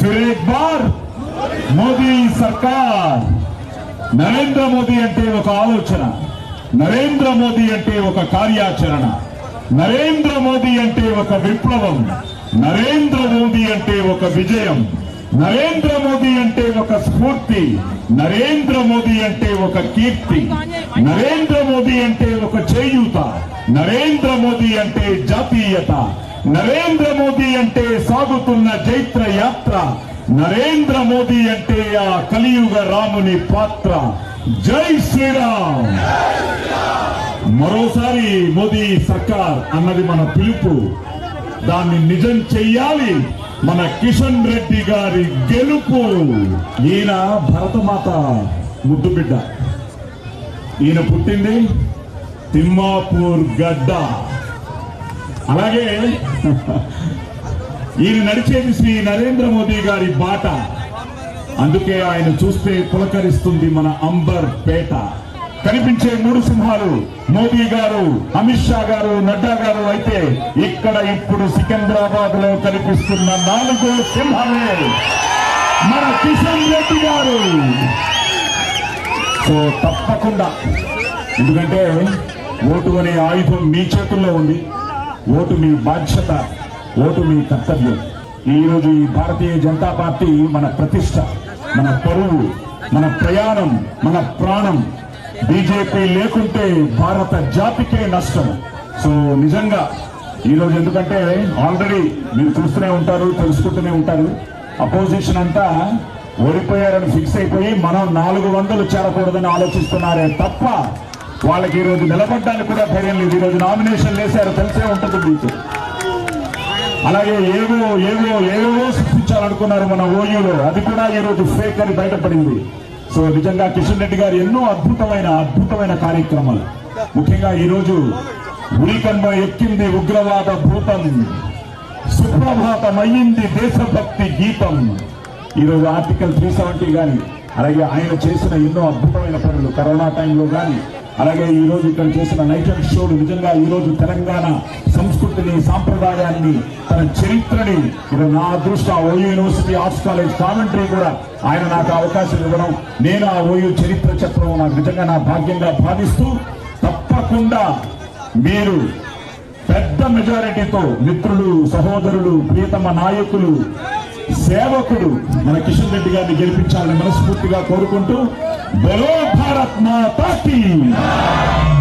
फिर एक बार మోదీ సర్కార్ నరేంద్ర మోదీ అంటే ఒక ఆలోచన నరేంద్ర మోదీ అంటే ఒక కార్యాచరణ నరేంద్ర మోదీ అంటే ఒక విప్లవం నరేంద్ర మోదీ అంటే ఒక విజయం నరేంద్ర మోదీ అంటే ఒక స్ఫూర్తి నరేంద్ర మోదీ అంటే ఒక కీర్తి నరేంద్ర మోదీ అంటే ఒక చేయూత నరేంద్ర మోదీ అంటే జాతీయత నరేంద్ర మోదీ అంటే సాగుతున్న జైత్ర యాత్ర. నరేంద్ర మోదీ అంటే ఆ కలియుగ రాముని పాత్ర. జై శ్రీరామ్. మరోసారి మోదీ సర్కార్ అన్నది మన పిలుపు. దాన్ని నిజం చెయ్యాలి మన కిషన్ రెడ్డి గారి గెలుపు. ఈయన భరతమాత ముద్దు బిడ్డ. ఈయన పుట్టింది తిమ్మాపూర్ గడ్డ. అలాగే ఈయన నడిచేది శ్రీ నరేంద్ర మోదీ గారి బాట. అందుకే ఆయన చూస్తే పులకరిస్తుంది మన అంబర్ పేట. కనిపించే మూడు సింహాలు మోదీ గారు అమిత్ షా గారు నడ్డా గారు అయితే ఇక్కడ ఇప్పుడు సికింద్రాబాద్లో కనిపిస్తున్న నాలుగు సింహమే మన కిషన్ రెడ్డి గారు. సో తప్పకుండా. ఎందుకంటే ఓటు అనే ఆయుధం మీ చేతుల్లో ఉంది. ఓటు మీ బాధ్యత ఓటు మీ కర్తవ్యం ఈరోజు ఈ భారతీయ జనతా పార్టీ మన ప్రతిష్ట మన పరువు మన ప్రయాణం మన ప్రాణం. బీజేపీ లేకుంటే భారత జాతికే నష్టం. సో నిజంగా ఈ రోజు ఎందుకంటే ఆల్రెడీ మీరు చూస్తూనే ఉంటారు తెలుసుకుంటూనే ఉంటారు. అపోజిషన్ అంతా ఓడిపోయారని ఫిక్స్ అయిపోయి మనం నాలుగు వందలు చేరకూడదని ఆలోచిస్తున్నారే తప్ప వాళ్ళకి ఈ రోజు నిలబడ్డానికి కూడా ధైర్యం లేదు. ఈ రోజు నామినేషన్ వేశారు. తెలిసే ఉంటుంది మీకు. అలాగే ఏవో ఏవో ఏవేవో సృష్టించాలనుకున్నారు మన ఓయూలో. అది కూడా ఈ రోజు ఫేక్ అని బయటపడింది. సో నిజంగా కిషన్ రెడ్డి గారు ఎన్నో అద్భుతమైన అద్భుతమైన కార్యక్రమాలు. ముఖ్యంగా ఈ రోజు ఎక్కింది ఉగ్రవాద భూతం. సుప్రభాతమయ్యింది దేశభక్తి గీతం. ఈరోజు ఆర్టికల్ త్రీ సెవెంటీ కానీ అలాగే ఆయన చేసిన ఎన్నో అద్భుతమైన పనులు కరోనా టైంలో కానీ అలాగే ఈ రోజు ఇక్కడ చేసిన నైట్ అండ్ షోలు నిజంగా ఈ రోజు తెలంగాణ సంస్కృతిని సాంప్రదాయాన్ని తన చరిత్రని ఇది నా అదృష్టం OU university arts college commentary కూడా ఆయన నాకు అవకాశం ఇవ్వడం నేను ఆ ఓయూ చరిత్ర చెప్పడం నాకు నిజంగా నా భాగ్యంగా భావిస్తూ తప్పకుండా మీరు పెద్ద మెజారిటీతో మిత్రులు సహోదరులు ప్రియతమ నాయకులు సేవకుడు మన కిషన్ రెడ్డి గారిని గెలిపించాలని మనస్ఫూర్తిగా కోరుకుంటూ बोलो भारत माता की